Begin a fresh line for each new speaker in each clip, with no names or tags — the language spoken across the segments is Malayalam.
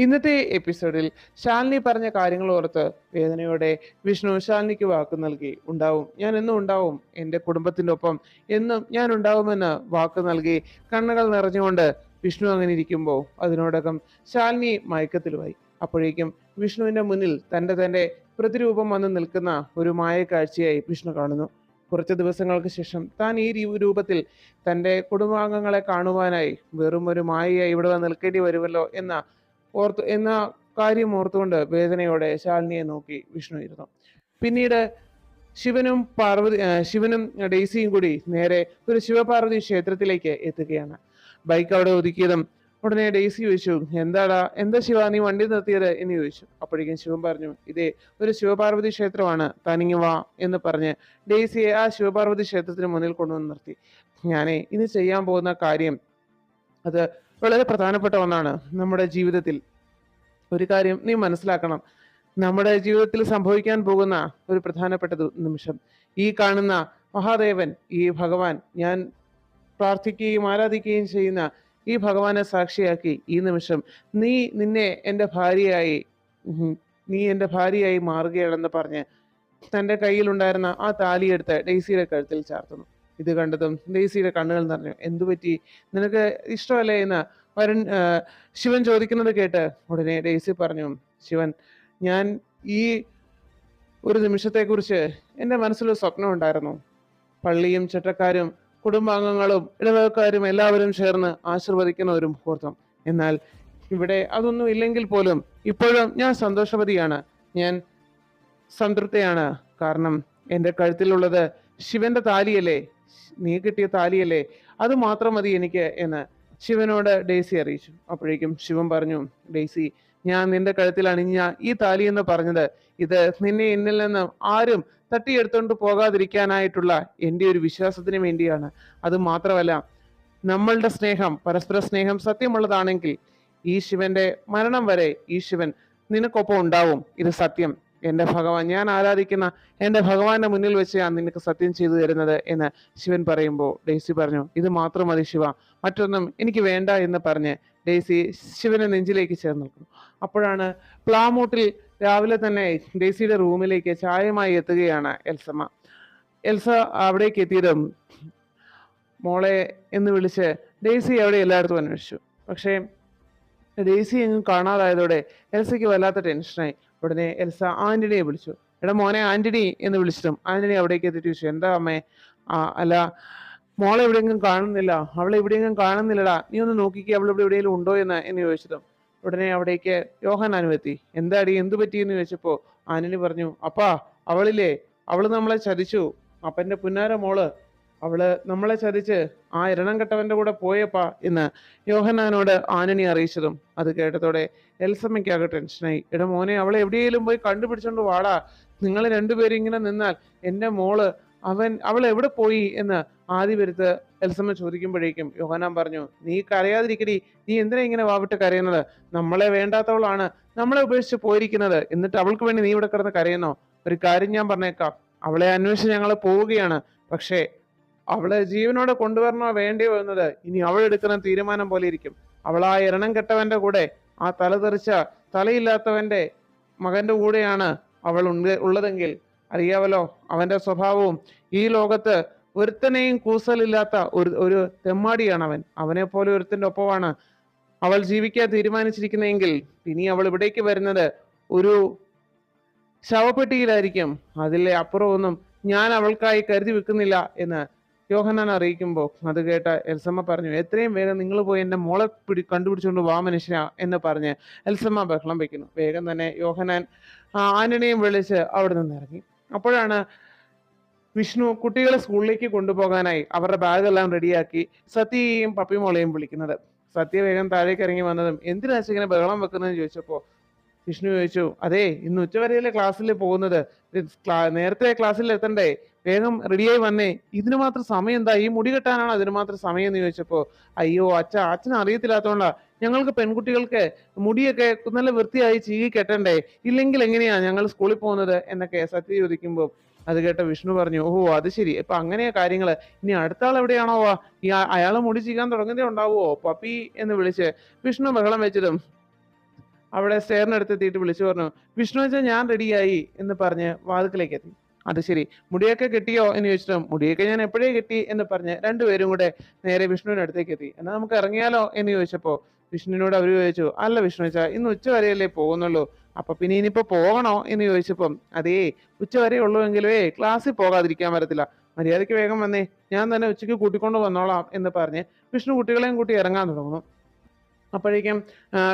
ഇന്നത്തെ എപ്പിസോഡിൽ ശാലിനി പറഞ്ഞ കാര്യങ്ങൾ ഓർത്ത് വേദനയോടെ വിഷ്ണു ശാലിനിക്ക് വാക്ക് നൽകി ഉണ്ടാവും ഞാൻ എന്നും ഉണ്ടാവും എന്റെ കുടുംബത്തിന്റെ ഒപ്പം എന്നും ഞാൻ ഉണ്ടാവുമെന്ന് വാക്ക് നൽകി കണ്ണുകൾ നിറഞ്ഞുകൊണ്ട് വിഷ്ണു അങ്ങനെ ഇരിക്കുമ്പോൾ അതിനോടകം ശാലിനി മയക്കത്തിലുമായി. അപ്പോഴേക്കും വിഷ്ണുവിന്റെ മുന്നിൽ തന്റെ തന്റെ പ്രതിരൂപം വന്ന് നിൽക്കുന്ന ഒരു മായ കാഴ്ചയായി വിഷ്ണു കാണുന്നു. കുറച്ച് ദിവസങ്ങൾക്ക് ശേഷം താൻ ഈ രൂപത്തിൽ തന്റെ കുടുംബാംഗങ്ങളെ കാണുവാനായി വെറും ഒരു മായയായി ഇവിടെ നിൽക്കേണ്ടി വരുമല്ലോ എന്ന ഓർത്തു എന്ന കാര്യം ഓർത്തുകൊണ്ട് വേദനയോടെ ശാലിനിയെ നോക്കി വിഷ്ണു ഇരുന്നു. പിന്നീട് ശിവനും പാർവതി ശിവനും ഡെയ്സിയും കൂടി നേരെ ഒരു ശിവപാർവതി ക്ഷേത്രത്തിലേക്ക് എത്തുകയാണ്. ബൈക്ക് അവിടെ ഒതുക്കിയതും ഉടനെ ഡെയ്സി ചോദിച്ചു എന്താടാ എന്താ ശിവ നീ വണ്ടി നിർത്തിയത്? എന്ന് ചോദിച്ചു. അപ്പോഴേക്കും ശിവൻ പറഞ്ഞു ഇതേ ഒരു ശിവപാർവതി ക്ഷേത്രമാണ് തനിങ്ങി വാ എന്ന് പറഞ്ഞ് ഡെയ്സിയെ ആ ശിവപാർവതി ക്ഷേത്രത്തിന് മുന്നിൽ കൊണ്ടുവന്ന് നിർത്തി. ഞാനേ ഇന്ന് ചെയ്യാൻ പോകുന്ന കാര്യം അത് വളരെ പ്രധാനപ്പെട്ട ഒന്നാണ് നമ്മുടെ ജീവിതത്തിൽ. ഒരു കാര്യം നീ മനസ്സിലാക്കണം. നമ്മുടെ ജീവിതത്തിൽ സംഭവിക്കാൻ പോകുന്ന ഒരു പ്രധാനപ്പെട്ട നിമിഷം. ഈ കാണുന്ന മഹാദേവൻ ഈ ഭഗവാൻ ഞാൻ പ്രാർത്ഥിക്കുകയും ആരാധിക്കുകയും ചെയ്യുന്ന ഈ ഭഗവാനെ സാക്ഷിയാക്കി ഈ നിമിഷം നീ നിന്നെ എന്റെ ഭാര്യയായി നീ എന്റെ ഭാര്യയായി മാറുകയാണെന്ന് പറഞ്ഞ് തന്റെ കയ്യിലുണ്ടായിരുന്ന ആ താലിയെടുത്ത് ഡെയ്സിയുടെ കഴുത്തിൽ ചാർത്തുന്നു. ഇത് കണ്ടതും ഡേസിയുടെ കണ്ണുകൾ നിറഞ്ഞു. എന്തു പറ്റി? നിനക്ക് ഇഷ്ടമല്ലേ? എന്ന് വരുൺ ശിവൻ ചോദിക്കുന്നത് കേട്ട് ഉടനെ ഡേസി പറഞ്ഞു ശിവൻ ഞാൻ ഈ ഒരു നിമിഷത്തെക്കുറിച്ച് എന്റെ മനസ്സിലൊരു സ്വപ്നം ഉണ്ടായിരുന്നു. പള്ളിയും ചട്ടക്കാരും കുടുംബാംഗങ്ങളും ഇടവകക്കാരും എല്ലാവരും ചേർന്ന് ആശീർവദിക്കുന്ന ഒരു മുഹൂർത്തം. എന്നാൽ ഇവിടെ അതൊന്നും ഇല്ലെങ്കിൽ പോലും ഇപ്പോഴും ഞാൻ സന്തോഷവതിയാണ്. ഞാൻ സംതൃപ്തയാണ്. കാരണം എന്റെ കഴുത്തിലുള്ളത് ശിവന്റെ താലിയല്ലേ? നീ കിട്ടിയ താലിയല്ലേ? അത് മാത്രം മതി എനിക്ക് എന്ന് ശിവനോട് ഡെയ്സി അറിയിച്ചു. അപ്പോഴേക്കും ശിവൻ പറഞ്ഞു ഡെയ്സി ഞാൻ നിന്റെ കഴുത്തിൽ അണിഞ്ഞ ഈ താലി എന്ന് പറഞ്ഞത് ഇത് നിന്നെ എന്നിൽ നിന്ന് ആരും തട്ടിയെടുത്തോണ്ട് പോകാതിരിക്കാനായിട്ടുള്ള എന്റെ ഒരു വിശ്വാസത്തിന് വേണ്ടിയാണ്. അത് മാത്രമല്ല നമ്മളുടെ സ്നേഹം പരസ്പര സ്നേഹം സത്യമുള്ളതാണെങ്കിൽ ഈ ശിവന്റെ മരണം വരെ ഈ ശിവൻ നിനക്കൊപ്പം ഉണ്ടാവും. ഇത് സത്യം. എന്റെ ഭഗവാൻ ഞാൻ ആരാധിക്കുന്ന എന്റെ ഭഗവാന്റെ മുന്നിൽ വെച്ച് ഞാൻ നിനക്ക് സത്യം ചെയ്തു തരുന്നത് എന്ന് ശിവൻ പറയുമ്പോൾ ഡെയ്സി പറഞ്ഞു ഇത് മാത്രം മതി ശിവ മറ്റൊന്നും എനിക്ക് വേണ്ട എന്ന് പറഞ്ഞ് ഡെയ്സി ശിവനെ നെഞ്ചിലേക്ക് ചേർന്ന് നിൽക്കുന്നു. അപ്പോഴാണ് പ്ലാമൂട്ടിൽ രാവിലെ തന്നെ ഡെയ്സിയുടെ റൂമിലേക്ക് ചായമായി എത്തുകയാണ് എൽസമ്മ. എൽസ അവിടേക്ക് എത്തിയതും മോളെ എന്ന് വിളിച്ച് ഡെയ്സി അവിടെ എല്ലായിടത്തും അന്വേഷിച്ചു. പക്ഷേ ഡെയ്സി എങ്ങും കാണാതായതോടെ എൽസയ്ക്ക് വല്ലാത്ത ടെൻഷനായി ഉടനെ എൽസ ആന്റണിയെ വിളിച്ചു. എടാ മോനെ ആന്റണി എന്ന് വിളിച്ചിട്ടും ആന്റണി അവിടേക്ക് എത്തിയിട്ട് ചോദിച്ചു എന്താ അമ്മേ? അല്ല മോളെ എവിടെയെങ്കിലും കാണുന്നില്ല? അവളെ എവിടെയെങ്കിലും കാണുന്നില്ലടാ. നീ ഒന്ന് നോക്കിക്കേ അവൾ ഇവിടെ എവിടെയെങ്കിലും ഉണ്ടോ എന്ന് എന്ന് ചോദിച്ചതും. ഉടനെ അവിടേക്ക് യോഹൻ എത്തി. എന്താടി എന്തു പറ്റിയെന്ന് ചോദിച്ചപ്പോ ആന്റണി പറഞ്ഞു അപ്പാ അവളില്ലേ? അവൾ നമ്മളെ ചതിച്ചു. അപ്പന്റെ പുന്നാര മോൾ. അവൾ നമ്മളെ ചതിച്ച് ആ ഇരണം കെട്ടവന്റെ കൂടെ പോയപ്പാ എന്ന് യോഹനാനോട് ആനണി അറിയിച്ചതും അത് കേട്ടതോടെ എൽസമ്മയ്ക്കാകെ ടെൻഷനായി. എടാ മോനെ അവളെ എവിടെയെങ്കിലും പോയി കണ്ടുപിടിച്ചോണ്ട് വാടാ. നിങ്ങൾ രണ്ടുപേരും ഇങ്ങനെ നിന്നാൽ എന്റെ മോൾ അവൻ അവൾ എവിടെ പോയി എന്ന് ആദ്യ വരുത്ത് എൽസമ്മ ചോദിക്കുമ്പോഴേക്കും യോഹനാൻ പറഞ്ഞു നീ കരയാതിരിക്കടി. നീ എന്തിനാ ഇങ്ങനെ വാവിട്ട് കരയുന്നത്? നമ്മളെ വേണ്ടാത്തവളാണ്. നമ്മളെ ഉപേക്ഷിച്ച് പോയിരിക്കുന്നത്. എന്നിട്ട് അവൾക്ക് വേണ്ടി നീ ഇവിടെ കിടന്ന് കരയുന്നോ? ഒരു കാര്യം ഞാൻ പറഞ്ഞേക്കാം. അവളെ അന്വേഷിച്ച് ഞങ്ങൾ പോവുകയാണ്. പക്ഷേ അവളെ ജീവനോടെ കൊണ്ടുവരണോ വേണ്ടിയോ എന്നത് ഇനി അവൾ എടുക്കുന്ന തീരുമാനം പോലെ ഇരിക്കും. അവൾ ആ എരണം കെട്ടവന്റെ കൂടെ ആ തലതെറിച്ച തലയില്ലാത്തവന്റെ മകന്റെ കൂടെയാണ് അവൾ ഉള്ളതെങ്കിൽ. അറിയാവല്ലോ അവന്റെ സ്വഭാവവും ഈ ലോകത്ത് ഒരുത്തനെയും കൂസലില്ലാത്ത ഒരു ഒരു തെമ്മാടിയാണ് അവൻ അവനെ പോലെ ഒരുത്തന്റെ ഒപ്പമാണ് അവൾ ജീവിക്കാൻ തീരുമാനിച്ചിരിക്കുന്നെങ്കിൽ ഇനി അവൾ ഇവിടേക്ക് വരുന്നത് ഒരു ശവപ്പെട്ടിയിലായിരിക്കും. അതിലെ അപ്പുറമൊന്നും ഞാൻ അവൾക്കായി കരുതി വെക്കുന്നില്ല എന്ന് യോഹനാൻ അറിയിക്കുമ്പോൾ അത് കേട്ട എൽസമ്മ പറഞ്ഞു എത്രയും വേഗം നിങ്ങൾ പോയി എന്റെ മോളെ പിടി കണ്ടുപിടിച്ചുകൊണ്ട് വാ മനുഷ്യ എന്ന് പറഞ്ഞ് എൽസമ്മ ബഹളം വയ്ക്കുന്നു വേഗം തന്നെ യോഹനാൻ ആന്റണിയും വിളിച്ച് അവിടെ നിന്ന് ഇറങ്ങി. അപ്പോഴാണ് വിഷ്ണു കുട്ടികളെ സ്കൂളിലേക്ക് കൊണ്ടുപോകാനായി അവരുടെ ബാഗെല്ലാം റെഡിയാക്കി സത്യയെയും പപ്പിമോളെയും വിളിക്കുന്നത്. സത്യ വേഗം താഴേക്ക് ഇറങ്ങി വന്നതും എന്തിനാ ഇങ്ങനെ ബഹളം വെക്കുന്നതെന്ന് ചോദിച്ചപ്പോ വിഷ്ണു ചോദിച്ചു അതെ ഇന്ന് ഉച്ചവരെയല്ലേ ക്ലാസ്സിൽ പോകുന്നത്? നേരത്തെ ക്ലാസ്സിൽ എത്തണ്ടേ? വേഗം റെഡിയായി വന്നേ. ഇതിന് മാത്രം സമയം എന്താ? ഈ മുടി കെട്ടാനാണ് അതിന് മാത്രം സമയം? എന്ന് ചോദിച്ചപ്പോ അയ്യോ അച്ഛ അച്ഛൻ അറിയത്തില്ലാത്തോണ്ടാ. ഞങ്ങൾക്ക് പെൺകുട്ടികൾക്ക് മുടിയൊക്കെ നല്ല വൃത്തിയായി ചീകി കെട്ടണ്ടേ? ഇല്ലെങ്കിൽ എങ്ങനെയാ ഞങ്ങൾ സ്കൂളിൽ പോകുന്നത്? എന്നൊക്കെ സത്യ ചോദിക്കുമ്പോൾ അത് കേട്ട വിഷ്ണു പറഞ്ഞു ഓഹോ അത് ശരി. ഇപ്പൊ അങ്ങനെയാ കാര്യങ്ങൾ. ഇനി അടുത്ത ആൾ എവിടെയാണോ ഈ അയാൾ മുടി ചീകാൻ തുടങ്ങുന്നേ ഉണ്ടാവുമോ പപ്പി എന്ന് വിളിച്ച് വിഷ്ണു ബഹളം വെച്ചതും അവിടെ സ്റ്റെയറിനടുത്ത് എത്തിയിട്ട് വിളിച്ചു പറഞ്ഞു വിഷ്ണു വെച്ചാൽ ഞാൻ റെഡിയായി എന്ന് പറഞ്ഞ് വാതുക്കിലേക്ക് എത്തി. അത് ശരി. മുടിയൊക്കെ കെട്ടിയോ? എന്ന് ചോദിച്ചിട്ടും മുടിയൊക്കെ ഞാൻ എപ്പോഴേ കെട്ടി? എന്ന് പറഞ്ഞ് രണ്ടുപേരും കൂടെ നേരെ വിഷ്ണുവിന്റെ അടുത്തേക്ക് എത്തി. എന്നാൽ നമുക്ക് ഇറങ്ങിയാലോ? എന്ന് ചോദിച്ചപ്പോൾ വിഷ്ണുവിനോട് അവർ ചോദിച്ചു അല്ല വിഷ്ണു വെച്ചാ ഇന്ന് ഉച്ച വരെയല്ലേ പോകുന്നുള്ളൂ. അപ്പൊ പിന്നെ ഇനിയിപ്പോ പോകണോ? എന്ന് ചോദിച്ചപ്പം അതേ ഉച്ച വരെ ഉള്ളൂ എങ്കിലേ ക്ലാസ്സിൽ പോകാതിരിക്കാൻ പറ്റത്തില്ല. മര്യാദയ്ക്ക് വേഗം വന്നേ. ഞാൻ തന്നെ ഉച്ചയ്ക്ക് കൂട്ടിക്കൊണ്ട് വന്നോളാം എന്ന് പറഞ്ഞ് വിഷ്ണു കുട്ടികളെയും കൂട്ടി ഇറങ്ങാൻ തുടങ്ങുന്നു. അപ്പോഴേക്കും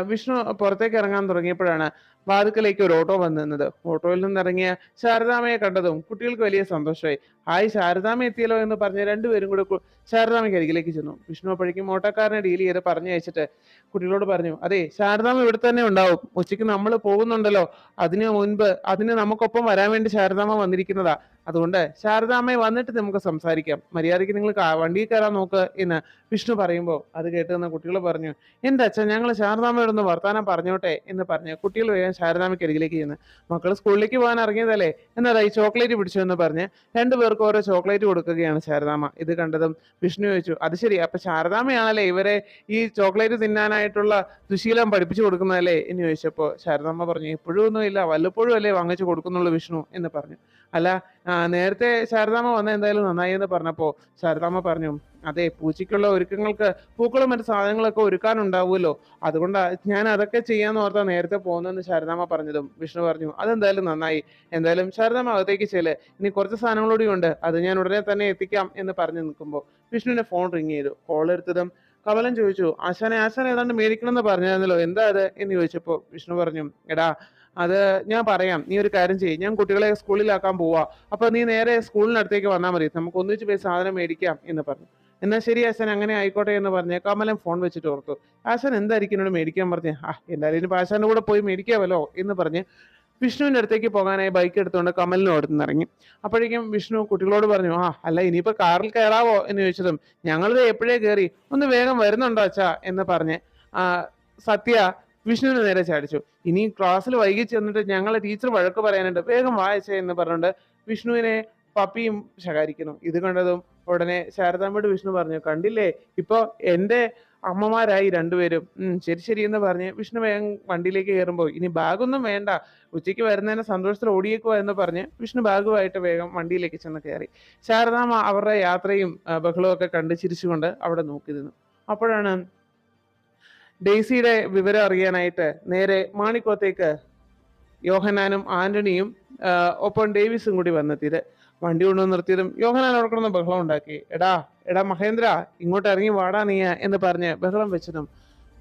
വിഷ്ണു പുറത്തേക്ക് ഇറങ്ങാൻ തുടങ്ങിയപ്പോഴാണ് വാതുക്കലേക്ക് ഒരു ഓട്ടോ വന്നു നിന്നത്. ഓട്ടോയിൽ നിന്നിറങ്ങിയ ശാരദാമയെ കണ്ടതും കുട്ടികൾക്ക് വലിയ സന്തോഷമായി. ഹായ് ശാരദാമ എത്തിയല്ലോ എന്ന് പറഞ്ഞ് രണ്ടുപേരും കൂടെ ശാരദാമയ്ക്ക് അരികിലേക്ക് ചെന്നു. വിഷ്ണു അപ്പോഴേക്കും ഓട്ടോക്കാരനെ ഡീൽ ചെയ്ത് പറഞ്ഞു അയച്ചിട്ട് കുട്ടികളോട് പറഞ്ഞു അതെ ശാരദാമ ഇവിടെ തന്നെ ഉണ്ടാവും. ഉച്ചയ്ക്ക് നമ്മൾ പോകുന്നുണ്ടല്ലോ. അതിന് മുൻപ് അതിന് നമുക്കൊപ്പം വരാൻ വേണ്ടി ശാരദാമ വന്നിരിക്കുന്നതാ. അതുകൊണ്ട് ശാരദാമ്മയെ വന്നിട്ട് നമുക്ക് സംസാരിക്കാം. മര്യാദയ്ക്ക് നിങ്ങൾ വണ്ടിയിൽ കയറാൻ നോക്ക് എന്ന് വിഷ്ണു പറയുമ്പോൾ അത് കേട്ട് നിന്ന കുട്ടികൾ പറഞ്ഞു എന്റെ അച്ഛൻ ഞങ്ങൾ ശാരദാമ്മയോടൊന്ന് വർത്താനം പറഞ്ഞോട്ടെ എന്ന് പറഞ്ഞ് കുട്ടികൾ വേഗം ശാരദാമ്മയ്ക്ക് അരികിലേക്ക് ചെയ്യുന്നത് മക്കൾ സ്കൂളിലേക്ക് പോകാൻ ഇറങ്ങിയതല്ലേ? എന്നാ ഈ ചോക്ലേറ്റ് പിടിച്ചു എന്ന് പറഞ്ഞ് രണ്ടുപേർക്ക് ഓരോ ചോക്ലേറ്റ് കൊടുക്കുകയാണ് ശാരദാമ ഇത് കണ്ടതും വിഷ്ണു ചോദിച്ചു അത് ശരി അപ്പൊ ശാരദാമയാണല്ലേ ഇവരെ ഈ ചോക്ലേറ്റ് തിന്നാനായിട്ടുള്ള ദുശീലം പഠിപ്പിച്ചു കൊടുക്കുന്നതല്ലേ? എന്ന് ചോദിച്ചപ്പോ ശാരദാമ്മ പറഞ്ഞു ഇപ്പോഴും ഒന്നുമില്ല വല്ലപ്പോഴും അല്ലേ വാങ്ങിച്ചു കൊടുക്കുന്നുള്ളൂ വിഷ്ണു എന്ന് പറഞ്ഞു. അല്ല നേരത്തെ ശാരദാമ്മ വന്ന എന്തായാലും നന്നായി എന്ന് പറഞ്ഞപ്പോ ശാരദാമ്മ പറഞ്ഞു അതെ പൂച്ചയ്ക്കുള്ള ഒരുക്കങ്ങൾക്ക് പൂക്കളും മറ്റു സാധനങ്ങളൊക്കെ ഒരുക്കാനുണ്ടാവുമല്ലോ. അതുകൊണ്ടാ ഞാൻ അതൊക്കെ ചെയ്യാന്ന് ഓർത്താ നേരത്തെ പോകുന്നതെന്ന് ശാരദാമ്മ പറഞ്ഞതും. വിഷ്ണു പറഞ്ഞു അതെന്തായാലും നന്നായി. എന്തായാലും ശാരദാമ്മ അകത്തേക്ക് ചെല്ല് ഇനി കുറച്ച് സാധനങ്ങളൂടി ഉണ്ട്. അത് ഞാൻ ഉടനെ തന്നെ എത്തിക്കാം. എന്ന് പറഞ്ഞു നിൽക്കുമ്പോൾ വിഷ്ണുവിന്റെ ഫോൺ റിങ് ചെയ്തു. കോൾ എടുത്തതും കമലൻ ചോദിച്ചു ആശാനെ ആശാനെ ഏതാണ്ട് മേടിക്കണം എന്ന് പറഞ്ഞായിരുന്നല്ലോ എന്താ അത്? എന്ന് ചോദിച്ചപ്പോ വിഷ്ണു പറഞ്ഞു എടാ അത് ഞാൻ പറയാം. നീ ഒരു കാര്യം ചെയ്യും. ഞാൻ കുട്ടികളെ സ്കൂളിലാക്കാൻ പോവാ. അപ്പൊ നീ നേരെ സ്കൂളിനടുത്തേക്ക് വന്നാൽ മതി. നമുക്ക് ഒന്നിച്ച് പോയി സാധനം മേടിക്കാം എന്ന് പറഞ്ഞു. എന്നാൽ ശരി അച്ഛൻ അങ്ങനെ ആയിക്കോട്ടെ എന്ന് പറഞ്ഞ് കമലൻ ഫോൺ വെച്ചിട്ട് ഓർത്തു. ആശാൻ എന്തായിരിക്കും എന്നോട് മേടിക്കാൻ പറഞ്ഞു? ആ എന്തായാലും ഇനി ആശാന്റെ കൂടെ പോയി മേടിക്കാമല്ലോ എന്ന് പറഞ്ഞ് വിഷ്ണുവിന്റെ അടുത്തേക്ക് പോകാനായി ബൈക്ക് എടുത്തുകൊണ്ട് കമലിനും അവിടെ നിന്ന് ഇറങ്ങി. അപ്പോഴേക്കും വിഷ്ണു കുട്ടികളോട് പറഞ്ഞു ആ അല്ല ഇനിയിപ്പോൾ കാറിൽ കയറാവോ? എന്ന് ചോദിച്ചതും ഞങ്ങളിത് എപ്പോഴേ കയറി ഒന്ന് വേഗം വരുന്നുണ്ടോ അച്ഛാ? എന്ന് പറഞ്ഞ് സത്യ വിഷ്ണുവിന് നേരെ ചാടിച്ചു. ഇനി ക്ലാസ്സിൽ വൈകി ചെന്നിട്ട് ഞങ്ങളെ ടീച്ചർ വഴക്ക് പറയാനുണ്ട്. വേഗം വായിച്ചേ എന്ന് പറഞ്ഞുകൊണ്ട് വിഷ്ണുവിനെ പപ്പിയും ശകാരിക്കുന്നു. ഇത് കണ്ടതും ഉടനെ ശാരദാമ്മയോട് വിഷ്ണു പറഞ്ഞു കണ്ടില്ലേ? ഇപ്പോ എന്റെ അമ്മമാരായി രണ്ടുപേരും. ശരി ശരി എന്ന് പറഞ്ഞ് വിഷ്ണു വേഗം വണ്ടിയിലേക്ക് കയറുമ്പോൾ ഇനി ബാഗൊന്നും വേണ്ട. ഉച്ചയ്ക്ക് വരുന്നതിന് സന്തോഷത്തിൽ ഓടിയേക്കുക എന്ന് പറഞ്ഞ് വിഷ്ണു ബാഗുമായിട്ട് വേഗം വണ്ടിയിലേക്ക് ചെന്ന് കയറി. ശാരദാമ്മ അവരുടെ യാത്രയും ബഹളവും ഒക്കെ കണ്ട് ചിരിച്ചുകൊണ്ട് അവിടെ നോക്കി നിന്നു. അപ്പോഴാണ് ഡെയ്സിയുടെ വിവരം അറിയാനായിട്ട് നേരെ മാണിക്കോത്തേക്ക് യോഹനാനും ആന്റണിയും ഒപ്പം ഡേവിസും കൂടി വന്നെത്തിയത്. വണ്ടി കൊണ്ടുവന്ന് നിർത്തിയതും യോഹനാൻ അവിടെ ബഹളം ഉണ്ടാക്കി. എടാ എടാ മഹേന്ദ്ര ഇങ്ങോട്ട് ഇറങ്ങി വാടാ നീ എന്ന് പറഞ്ഞ് ബഹളം വെച്ചതും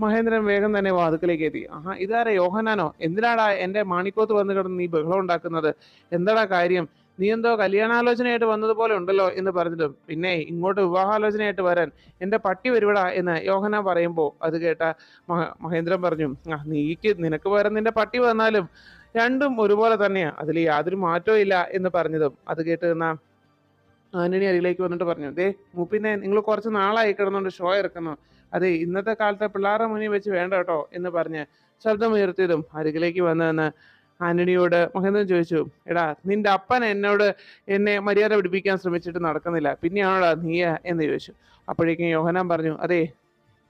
മഹേന്ദ്രൻ വേഗം തന്നെ വാതുക്കലേക്ക് എത്തി. ആഹാ ഇതാരാ യോഹനാനോ എന്തിനാടാ എന്റെ മാണിക്കോത്ത് വന്ന് കിടന്ന് നീ ബഹളം ഉണ്ടാക്കുന്നത്? എന്താടാ കാര്യം? നീ എന്തോ കല്യാണാലോചനയായിട്ട് വന്നതുപോലെ ഉണ്ടല്ലോ എന്ന് പറഞ്ഞിട്ടും. പിന്നെ ഇങ്ങോട്ട് വിവാഹാലോചനയായിട്ട് വരാൻ എന്റെ പട്ടി വരുവിടാ എന്ന് യോഹന പറയുമ്പോൾ അത് കേട്ട മഹ- മഹേന്ദ്രൻ പറഞ്ഞു ആ നീക്ക് നിനക്ക് പകരം നിന്റെ പട്ടി വന്നാലും രണ്ടും ഒരുപോലെ തന്നെയാ. അതിൽ യാതൊരു മാറ്റവും ഇല്ല എന്ന് പറഞ്ഞതും. അത് കേട്ട് നിന്ന ആന്റണി അരികിലേക്ക് വന്നിട്ട് പറഞ്ഞു ദേ മൂപ്പിന്നെ നിങ്ങൾ കുറച്ച് നാളായി കിടന്നുകൊണ്ട് ഷോ ഇറക്കുന്നു. അതെ ഇന്നത്തെ കാലത്തെ പിള്ളേരുടെ മുന്നിൽ വെച്ച് വേണ്ട കേട്ടോ എന്ന് പറഞ്ഞ് ശബ്ദമുയർത്തിയതും അരികിലേക്ക് വന്ന് നിന്ന് ആന്റണിയോട് മഹേന്ദ്രൻ ചോദിച്ചു എടാ നിന്റെ അപ്പൻ എന്നോട് എന്നെ മര്യാദ പിടിപ്പിക്കാൻ ശ്രമിച്ചിട്ട് നടക്കുന്നില്ല. പിന്നെയാണോടാ നീയ എന്ന് ചോദിച്ചു. അപ്പോഴേക്കും യോഹനാൻ പറഞ്ഞു അതെ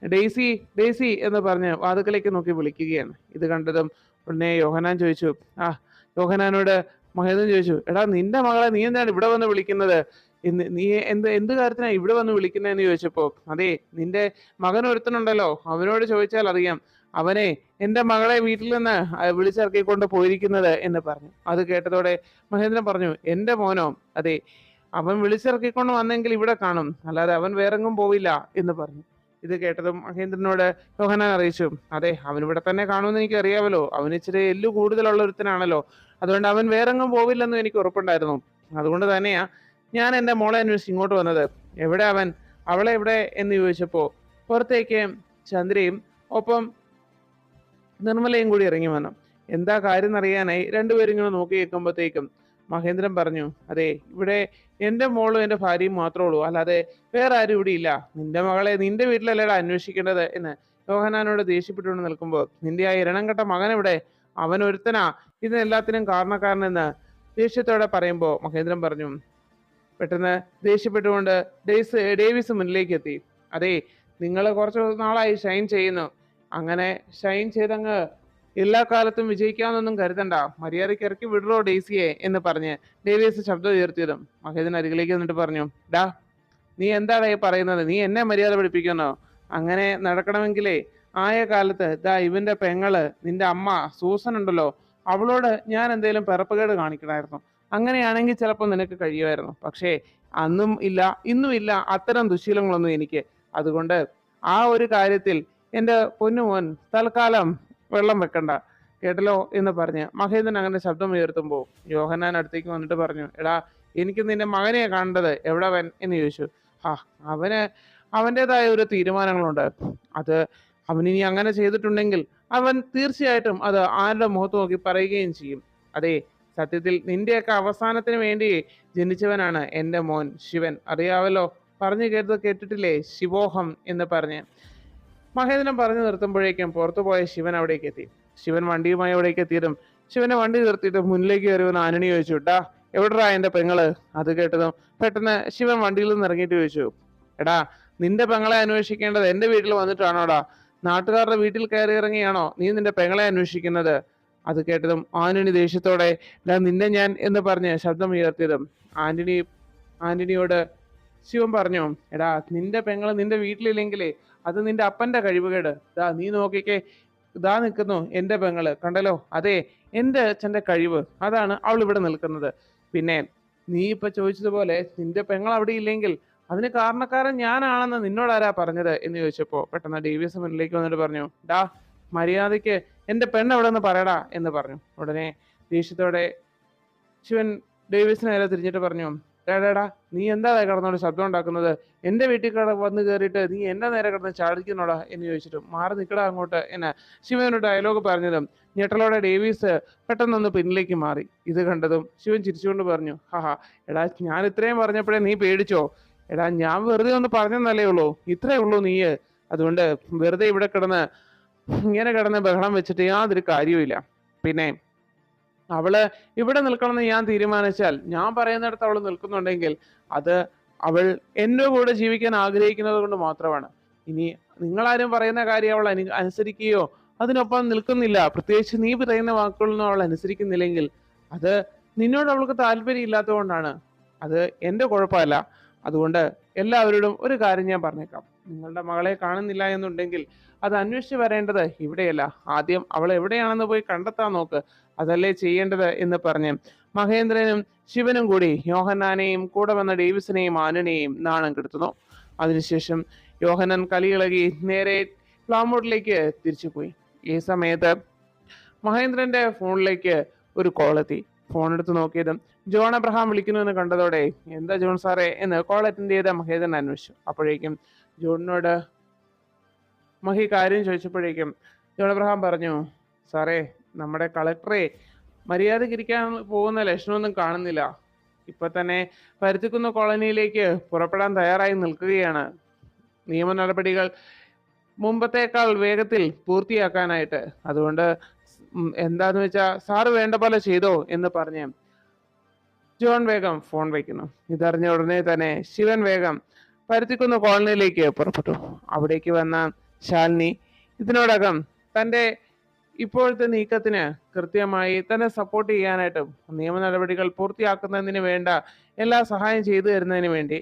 ഡെയ്സി ഡെയ്സി എന്ന് പറഞ്ഞ് വാതുക്കലേക്ക് നോക്കി വിളിക്കുകയാണ്. ഇത് കണ്ടതും ഉടനെ യോഹനാൻ ചോദിച്ചു ആ യോഹനാനോട് മഹേന്ദ്രൻ ചോദിച്ചു എടാ നിന്റെ മകളെ നീ എന്താണ് ഇവിടെ വന്ന് വിളിക്കുന്നത്? എന്ന് നീ എന്ത് എന്ത് കാര്യത്തിനാണ് ഇവിടെ വന്ന് വിളിക്കുന്നതെന്ന് ചോദിച്ചപ്പോൾ അതെ നിന്റെ മകൻ ഒരുത്തനുണ്ടല്ലോ. അവനോട് ചോദിച്ചാൽ അറിയാം. അവനെ എന്റെ മകളെ വീട്ടിൽ നിന്ന് വിളിച്ചിറക്കിക്കൊണ്ട് പോയിരിക്കുന്നത് എന്ന് പറഞ്ഞു. അത് കേട്ടതോടെ മഹേന്ദ്രൻ പറഞ്ഞു എന്റെ മോനോ അതെ അവൻ വിളിച്ചിറക്കിക്കൊണ്ട് വന്നെങ്കിൽ ഇവിടെ കാണും അല്ലാതെ അവൻ വേറെങ്ങും പോവില്ല എന്ന് പറഞ്ഞു. ഇത് കേട്ടതും മഹേന്ദ്രനോട് യോഹനാൻ അറിയിച്ചു അതെ അവൻ ഇവിടെ തന്നെ കാണുമെന്ന് എനിക്ക് അറിയാമല്ലോ അവൻ ഇച്ചിരി എല്ലു കൂടുതലുള്ള ഒരുത്തനാണല്ലോ. അതുകൊണ്ട് അവൻ വേറെങ്ങും പോവില്ലെന്നും എനിക്ക് ഉറപ്പുണ്ടായിരുന്നു. അതുകൊണ്ട് തന്നെയാ ഞാൻ എന്റെ മോളെ അന്വേഷിച്ച് ഇങ്ങോട്ട് വന്നത്. എവിടെ അവൻ? അവളെ എവിടെ എന്ന് ചോദിച്ചപ്പോ പുറത്തേക്ക് ചന്ദ്രയും ഒപ്പം നിർമ്മലയും കൂടി ഇറങ്ങി വന്നു. എന്താ കാര്യം എന്നറിയാനായി രണ്ടുപേരും ഇങ്ങനെ നോക്കി കേൾക്കുമ്പോഴത്തേക്കും മഹേന്ദ്രൻ പറഞ്ഞു അതെ ഇവിടെ എന്റെ മോളും എന്റെ ഭാര്യയും മാത്രമേ ഉള്ളൂ. അല്ലാതെ വേറെ ആരും ഇവിടെ ഇല്ല. നിന്റെ മകളെ നിന്റെ വീട്ടിലല്ലേടാ അന്വേഷിക്കേണ്ടത്? എന്ന് യോഹനാനോട് ദേഷ്യപ്പെട്ടുകൊണ്ട് നിൽക്കുമ്പോൾ നിന്റെ ആ ഇരണം കെട്ട മകൻ എവിടെ? അവൻ ഒരുത്തനാ. ഇതിനെല്ലാത്തിനും കാരണക്കാരനെന്ന് ദേഷ്യത്തോടെ പറയുമ്പോൾ മഹേന്ദ്രൻ പറഞ്ഞു പെട്ടെന്ന് ദേഷ്യപ്പെട്ടുകൊണ്ട് ഡേവിസ് മുന്നിലേക്ക് എത്തി. അതെ നിങ്ങൾ കുറച്ച് നാളായി ഷൈൻ ചെയ്യുന്നു. അങ്ങനെ ഷൈൻ ചെയ്തങ്ങ് എല്ലാ കാലത്തും വിജയിക്കാമെന്നൊന്നും കരുതണ്ട. മര്യാദയ്ക്ക് ഇറക്കി വിടറോ ഡേസിയെ എന്ന് പറഞ്ഞ് ഡേവിയസ് ശബ്ദം ഉയർത്തിയതും മഹേന്ദ്രൻ അരികിലേക്ക് വന്നിട്ട് പറഞ്ഞു ഡാ നീ എന്താടാ ഈ പറയുന്നത്? നീ എന്നെ മര്യാദ പഠിപ്പിക്കുന്നോ അങ്ങനെ നടക്കണമെങ്കിലേ ആയ കാലത്ത് ദാ ഇവന്റെ പെങ്ങൾ നിന്റെ അമ്മ സൂസൻ ഉണ്ടല്ലോ അവളോട് ഞാൻ എന്തേലും പിറപ്പുകേട് കാണിക്കണമായിരുന്നു അങ്ങനെയാണെങ്കിൽ ചിലപ്പോൾ നിനക്ക് കഴിയുമായിരുന്നു. പക്ഷേ അന്നും ഇല്ല ഇന്നും ഇല്ല അത്തരം ദുശീലങ്ങളൊന്നും എനിക്ക്. അതുകൊണ്ട് ആ ഒരു കാര്യത്തിൽ എന്റെ പൊന്നുമോൻ തൽക്കാലം വെള്ളം വെക്കണ്ട. കേട്ടല്ലോ എന്ന് പറഞ്ഞ് മഹേന്ദ്രൻ അങ്ങനെ ശബ്ദം ഉയർത്തുമ്പോൾ യോഹന്നാൻ അടുത്തേക്ക് വന്നിട്ട് പറഞ്ഞു എടാ എനിക്ക് നിന്റെ മകനെ കണ്ടത് എവിടെ അവൻ എന്ന് ചോദിച്ചു. ആ അവന് അവന്റെതായ ഒരു തീരുമാനങ്ങളുണ്ട്. അത് അവനിനി അങ്ങനെ ചെയ്തിട്ടുണ്ടെങ്കിൽ അവൻ തീർച്ചയായിട്ടും അത് ആരുടെ മുഖത്ത് നോക്കി പറയുകയും ചെയ്യും. അതെ സത്യത്തിൽ നിന്റെയൊക്കെ അവസാനത്തിന് വേണ്ടി ജനിച്ചവനാണ് എന്റെ മോൻ ശിവൻ. അറിയാവല്ലോ പറഞ്ഞു കേട്ടത് കേട്ടിട്ടില്ലേ? ശിവോഹം എന്ന് പറഞ്ഞ്. മഹേന്ദ്രൻ പറഞ്ഞു നിർത്തുമ്പോഴേക്കും പുറത്തു പോയ ശിവൻ അവിടേക്ക് എത്തി. ശിവൻ വണ്ടിയുമായി അവിടേക്ക് എത്തിയതും ശിവനെ വണ്ടി നിർത്തിയിട്ട് മുന്നിലേക്ക് കയറി വന്ന് ആനണി ചോദിച്ചു ഡാ എവിടാ എന്റെ പെങ്ങൾ? അത് കേട്ടതും പെട്ടെന്ന് ശിവൻ വണ്ടിയിൽ നിന്ന് ഇറങ്ങിയിട്ട് ചോദിച്ചു എടാ നിന്റെ പെങ്ങളെ അന്വേഷിക്കേണ്ടത് എന്റെ വീട്ടിൽ വന്നിട്ടാണോടാ നാട്ടുകാരുടെ വീട്ടിൽ കയറി ഇറങ്ങിയാണോ നീ നിന്റെ പെങ്ങളെ അന്വേഷിക്കുന്നത്? അത് കേട്ടതും ആന്റണി ദേഷ്യത്തോടെ ഡാ നിന്നെ ഞാൻ എന്ന് പറഞ്ഞ് ശബ്ദം ഉയർത്തിയതും ആന്റണി ആന്റണിയോട് ശിവൻ പറഞ്ഞു എടാ നിന്റെ പെങ്ങൾ നിന്റെ വീട്ടിലില്ലെങ്കിലേ അത് നിന്റെ അപ്പന്റെ കഴിവുകേട്. ദാ നീ നോക്കിക്കേ. ഇതാ നിൽക്കുന്നു എന്റെ പെങ്ങൾ. കണ്ടല്ലോ? അതെ എന്റെ അച്ഛന്റെ കഴിവ്. അതാണ് അവൾ ഇവിടെ നിൽക്കുന്നത്. പിന്നെ നീ ഇപ്പൊ ചോദിച്ചതുപോലെ നിന്റെ പെങ്ങൾ അവിടെ ഇല്ലെങ്കിൽ അതിന് കാരണക്കാരൻ ഞാനാണെന്ന് നിന്നോട് ആരാ പറഞ്ഞത് എന്ന് ചോദിച്ചപ്പോ പെട്ടെന്ന് ഡി വി എസ് മുന്നിലേക്ക് വന്നിട്ട് പറഞ്ഞു ഡാ മര്യാദയ്ക്ക് എന്റെ പെണ്ണ് എവിടെ നിന്ന് പറയടാ എന്ന് പറഞ്ഞു. ഉടനെ ദേഷ്യത്തോടെ ശിവൻ ഡേവിസിന് നേരെ തിരിഞ്ഞിട്ട് പറഞ്ഞു ഡാടാ നീ എന്താ കിടന്നോണ്ട് ശബ്ദം ഉണ്ടാക്കുന്നത്? എന്റെ വീട്ടിൽ കട വന്ന് കയറിയിട്ട് നീ എന്നെ നേരെ കിടന്ന് ചാടിക്കുന്നോടാ എന്ന് ചോദിച്ചിട്ട് മാറി നിൽക്കടാ അങ്ങോട്ട് എന്ന് ശിവനൊരു ഡയലോഗ് പറഞ്ഞതും ഞെട്ടലോടെ ഡേവീസ് പെട്ടെന്നൊന്ന് പിന്നിലേക്ക് മാറി. ഇത് കണ്ടതും ശിവൻ ചിരിച്ചുകൊണ്ട് പറഞ്ഞു ഹാ എടാ ഞാൻ ഇത്രയും പറഞ്ഞപ്പോഴേ നീ പേടിച്ചോ? എടാ ഞാൻ വെറുതെ ഒന്ന് പറഞ്ഞെന്നല്ലേ ഉള്ളൂ. ഇത്രേ ഉള്ളൂ നീ. അതുകൊണ്ട് വെറുതെ ഇവിടെ കിടന്ന് ഇങ്ങനെ കിടന്ന് ബഹളം വെച്ചിട്ട് യാതൊരു കാര്യവുമില്ല. പിന്നെ അവൾ ഇവിടെ നിൽക്കണമെന്ന് ഞാൻ തീരുമാനിച്ചാൽ ഞാൻ പറയുന്നിടത്ത് അവൾ നിൽക്കുന്നുണ്ടെങ്കിൽ അത് അവൾ എന്റെ കൂടെ ജീവിക്കാൻ ആഗ്രഹിക്കുന്നത് കൊണ്ട് മാത്രമാണ്. ഇനി നിങ്ങളാരും പറയുന്ന കാര്യം അവൾ അനു അനുസരിക്കുകയോ അതിനൊപ്പം നിൽക്കുന്നില്ല. പ്രത്യേകിച്ച് നീ പറയുന്ന വാക്കുകളൊന്നും അവൾ അനുസരിക്കുന്നില്ലെങ്കിൽ അത് നിന്നോട് അവൾക്ക് താല്പര്യം ഇല്ലാത്തതുകൊണ്ടാണ് അത് എന്റെ കുഴപ്പമല്ല. അതുകൊണ്ട് എല്ലാവരോടും ഒരു കാര്യം ഞാൻ പറഞ്ഞേക്കാം. നിങ്ങളുടെ മകളെ കാണുന്നില്ല എന്നുണ്ടെങ്കിൽ അത് അന്വേഷിച്ച് വരേണ്ടത് ഇവിടെയല്ല. ആദ്യം അവൾ എവിടെയാണെന്ന് പോയി കണ്ടെത്താൻ നോക്ക്. അതല്ലേ ചെയ്യേണ്ടത് എന്ന് പറഞ്ഞ് മഹേന്ദ്രനും ശിവനും കൂടി യോഹന്നാനെയും കൂടെ വന്ന ഡേവിസിനെയും ആനനെയും നാണം കെടുത്തുന്നു. അതിനുശേഷം യോഹനൻ കലിയിളകി നേരെ പ്ലാമൂട്ടിലേക്ക് തിരിച്ചുപോയി. ഈ സമയത്ത് മഹേന്ദ്രന്റെ ഫോണിലേക്ക് ഒരു കോൾ എത്തി. ഫോൺ എടുത്ത് നോക്കിയതും ജോൺ അബ്രഹാം വിളിക്കുന്നു എന്ന് കണ്ടതോടെ എന്താ ജോൺ സാറേ? എന്ന് കോൾ അറ്റൻഡ് ചെയ്ത മഹേന്ദ്രൻ അന്വേഷിച്ചു. അപ്പോഴേക്കും ജോണിനോട് മഹി കാര്യം ചോദിച്ചപ്പോഴേക്കും ജോൺ അബ്രഹാം പറഞ്ഞു സാറേ നമ്മുടെ കളക്ടറെ മര്യാദക്കിരിക്കാൻ പോകുന്ന ലക്ഷണമൊന്നും കാണുന്നില്ല. ഇപ്പൊ തന്നെ പരുത്തിക്കുന്ന കോളനിയിലേക്ക് പുറപ്പെടാൻ തയ്യാറായി നിൽക്കുകയാണ്. നിയമ നടപടികൾ മുമ്പത്തേക്കാൾ വേഗത്തിൽ പൂർത്തിയാക്കാനായിട്ട്. അതുകൊണ്ട് എന്താന്ന് വെച്ചാ സാറ് വേണ്ട പോലെ ചെയ്തോ എന്ന് പറഞ്ഞ് ജോൺ വേഗം ഫോൺ വയ്ക്കുന്നു. ഇതറിഞ്ഞ ഉടനെ തന്നെ ശിവൻ വേഗം പരുത്തിക്കുന്ന കോളനിയിലേക്ക് പുറപ്പെട്ടു. അവിടേക്ക് വന്ന ശാലിനി ഇതിനോടകം തന്റെ ഇപ്പോഴത്തെ നീക്കത്തിന് കൃത്യമായി തന്നെ സപ്പോർട്ട് ചെയ്യാനായിട്ടും നിയമ നടപടികൾ പൂർത്തിയാക്കുന്നതിന് വേണ്ട എല്ലാ സഹായം ചെയ്തു തരുന്നതിന് വേണ്ടി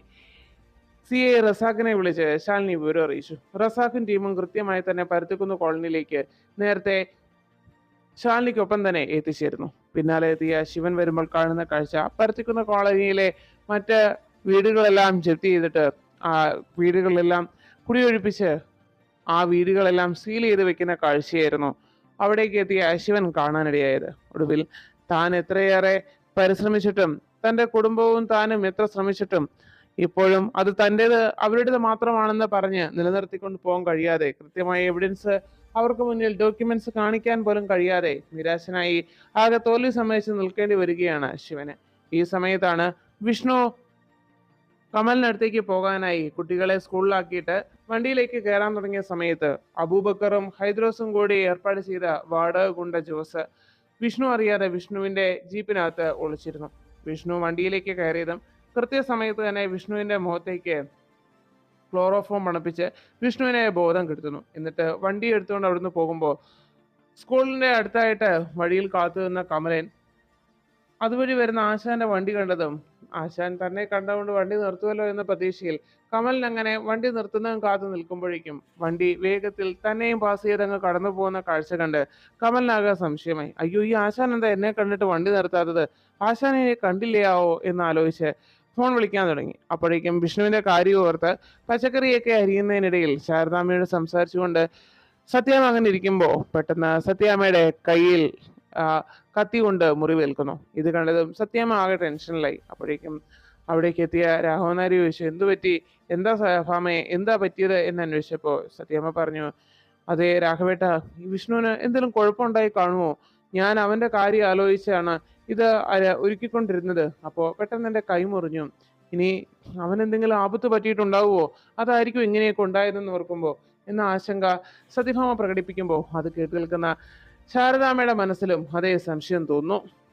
സി ഐ റസാഖിനെ വിളിച്ച് ശാലിനി വിവരം അറിയിച്ചു. റസാഖും ടീമും കൃത്യമായി തന്നെ പരുത്തിക്കുന്ന് കോളനിയിലേക്ക് നേരത്തെ ശാലിനിക്കൊപ്പം തന്നെ എത്തിച്ചേരുന്നു. പിന്നാലെ എത്തിയ ശിവൻ വരുമ്പോൾ കാണുന്ന കാഴ്ച പരുത്തിക്കുന്ന കോളനിയിലെ മറ്റ് വീടുകളെല്ലാം ജപ്തി ചെയ്തിട്ട് ആ വീടുകളെല്ലാം കുടിയൊഴിപ്പിച്ച് ആ വീടുകളെല്ലാം സീൽ ചെയ്ത് വെക്കുന്ന കാഴ്ചയായിരുന്നു. അവിടേക്ക് എത്തിയ ശിവൻ കാണാനിടയായത്. ഒടുവിൽ താൻ എത്രയേറെ പരിശ്രമിച്ചിട്ടും തന്റെ കുടുംബവും താനും എത്ര ശ്രമിച്ചിട്ടും ഇപ്പോഴും അത് തന്റെത് അവരുടേത് മാത്രമാണെന്ന് പറഞ്ഞ് നിലനിർത്തിക്കൊണ്ട് പോകാൻ കഴിയാതെ കൃത്യമായ എവിഡൻസ് അവർക്ക് മുന്നിൽ ഡോക്യുമെന്റ്സ് കാണിക്കാൻ പോലും കഴിയാതെ നിരാശനായി ആകെ തോൽവി സമ്മതിച്ച് നിൽക്കേണ്ടി വരികയാണ് ശിവന്. ഈ സമയത്താണ് വിഷ്ണു കമലിനടുത്തേക്ക് പോകാനായി കുട്ടികളെ സ്കൂളിലാക്കിയിട്ട് വണ്ടിയിലേക്ക് കയറാൻ തുടങ്ങിയ സമയത്ത് അബൂബക്കറും ഹൈദ്രോസും കൂടി ഏർപ്പാട് ചെയ്ത വാടക ഗുണ്ട ജോസ് വിഷ്ണു അറിയാതെ വിഷ്ണുവിന്റെ ജീപ്പിനകത്ത് ഒളിച്ചിരുന്നു. വിഷ്ണു വണ്ടിയിലേക്ക് കയറിയതും കൃത്യസമയത്ത് തന്നെ വിഷ്ണുവിന്റെ മുഖത്തേക്ക് ക്ലോറോഫോം മണപ്പിച്ച് വിഷ്ണുവിനെ ബോധം കെടുത്തുന്നു. എന്നിട്ട് വണ്ടി എടുത്തുകൊണ്ട് അവിടുന്ന് പോകുമ്പോൾ സ്കൂളിന്റെ അടുത്തായിട്ട് വഴിയിൽ കാത്തു നിന്ന കമലൻ അതുവഴി വരുന്ന ആശാന്റെ വണ്ടി കണ്ടതും ആശാൻ തന്നെ കണ്ടുകൊണ്ട് വണ്ടി നിർത്തുമല്ലോ എന്ന പ്രതീക്ഷയിൽ കമലിന് അങ്ങനെ വണ്ടി നിർത്തുന്നതും കാത്തു നിൽക്കുമ്പോഴേക്കും വണ്ടി വേഗത്തിൽ തന്നെയും പാസ് ചെയ്ത് അങ്ങ് കടന്നു പോകുന്ന കാഴ്ച കണ്ട് കമലിനാകെ സംശയമായി. അയ്യോ ഈ ആശാൻ എന്താ എന്നെ കണ്ടിട്ട് വണ്ടി നിർത്താത്തത്? എന്നെ കണ്ടില്ലയാവോ? എന്ന് ആലോചിച്ച് ഫോൺ വിളിക്കാൻ തുടങ്ങി. അപ്പോഴേക്കും വിഷ്ണുവിന്റെ കാര്യം ഓർത്ത് പച്ചക്കറിയൊക്കെ അരിയുന്നതിനിടയിൽ ശാരദാമ്മയോട് സംസാരിച്ചുകൊണ്ട് സത്യാമ്മ അങ്ങനെ ഇരിക്കുമ്പോൾ പെട്ടെന്ന് സത്യാമ്മയുടെ കയ്യിൽ കത്തി കൊണ്ട് മുറിവേൽക്കുന്നു. ഇത് കണ്ടതും സത്യം ആകെ ടെൻഷനിലായി. അപ്പോഴേക്കും അവിടേക്ക് എത്തിയ രാഘവനാരി ചോദിച്ചു എന്തു പറ്റി? എന്താ ഭാമയെ എന്താ പറ്റിയത്? എന്ന് അന്വേഷിച്ചപ്പോൾ സത്യാമ്മ പറഞ്ഞു അതെ രാഘവേട്ട ഈ വിഷ്ണുവിന് എന്തെങ്കിലും കുഴപ്പമുണ്ടായി കാണുമോ? ഞാൻ അവന്റെ കാര്യം ആലോചിച്ചാണ് ഇത് ഒരുക്കിക്കൊണ്ടിരുന്നത്. അപ്പോൾ പെട്ടെന്ന് എന്റെ കൈ മുറിഞ്ഞു. ഇനി അവൻ എന്തെങ്കിലും ആപത്ത് പറ്റിയിട്ടുണ്ടാവുമോ? അതായിരിക്കും ഇങ്ങനെയൊക്കെ ഉണ്ടായതെന്ന് ഓർക്കുമ്പോൾ എന്ന ആശങ്ക സത്യഭാമ പ്രകടിപ്പിക്കുമ്പോൾ അത് കേട്ട് നിൽക്കുന്ന ശാരദാമ്മയുടെ മനസ്സിലും അതേ സംശയം തോന്നുന്നു.